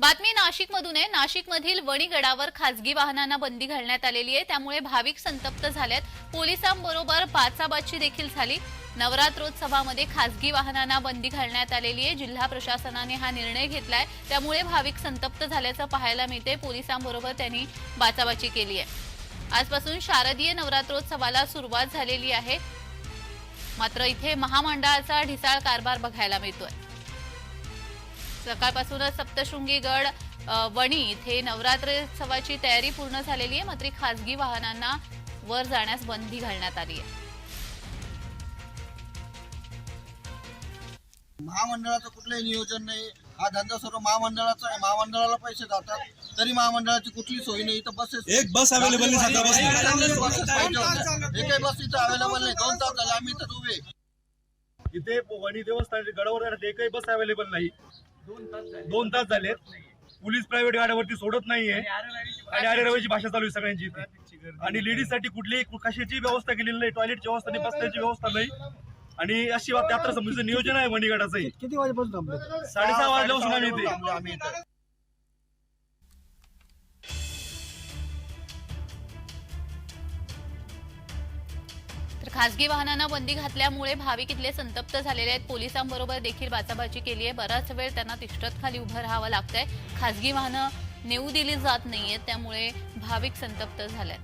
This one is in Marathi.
बातमी नाशिकमधून आहे. नाशिकमधील वणीगडावर खासगी वाहनांना बंदी घालण्यात आलेली आहे. त्यामुळे भाविक संतप्त झाल्यात पोलिसांबरोबर बाचाबाची देखील झाली. नवरात्रोत्सवामध्ये खासगी वाहनांना बंदी घालण्यात आलेली आहे. जिल्हा प्रशासनाने हा निर्णय घेतलाय. त्यामुळे भाविक संतप्त झाल्याचं पाहायला मिळते पोलिसांबरोबर त्यांनी बाचाबाची केली आहे. आजपासून शारदीय नवरात्रोत्सवाला सुरुवात झालेली आहे. मात्र इथे महामंडळाचा ढिसाळ कारभार बघायला मिळतोय. सकाळपासूनच सप्तशृंगी गड वणी इथे नवरात्रोत्सवाची तयारी पूर्ण झालेली आहे. मात्र खासगी वाहनांना वर जाण्यास बंदी घालण्यात आली आहे. महामंडळाचं कुठलंही नियोजन नाही. हा धंदा सर्व महामंडळाचा आहे. महामंडळाला पैसे जातात. तरी महामंडळाची कुठली सोय नाही. इथं बसेस एक बस अवेलेबल नाही सध्या बस. एकही बस इथं अवेलेबल नाही. दोन तास झाले. आम्ही इथं उभे. इथे वणी देवस्थानाच्या गडावर एकही बस अवेलेबल नाही. दोन तास झालेत. पोलीस प्रायव्हेट गाड्यावरती सोडत नाहीये आणि आरे रवेची भाषा चालू आहे सगळ्यांची इथे. आणि लेडीजसाठी कुठलीही कशाची व्यवस्था केलेली नाही. टॉयलेटची व्यवस्था नाही बसण्याची व्यवस्था नाही. आणि अशी बात यात्रा समितीचं नियोजन आहे वणीगडाचंही किती वाजेपासून थांबले? साडेसहा वाजल्यापासून आम्ही इथं. तर खासगी वाहनांना बंदी घातल्यामुळे भाविक इथले संतप्त झालेले आहेत. पोलिसांबरोबर देखील बाचाबाची केली आहे. बराच वेळ त्यांना तिष्ठत खाली उभं राहावं लागतंय. खासगी वाहनं नेऊ दिली जात नाहीयेत. त्यामुळे भाविक संतप्त झाल्यात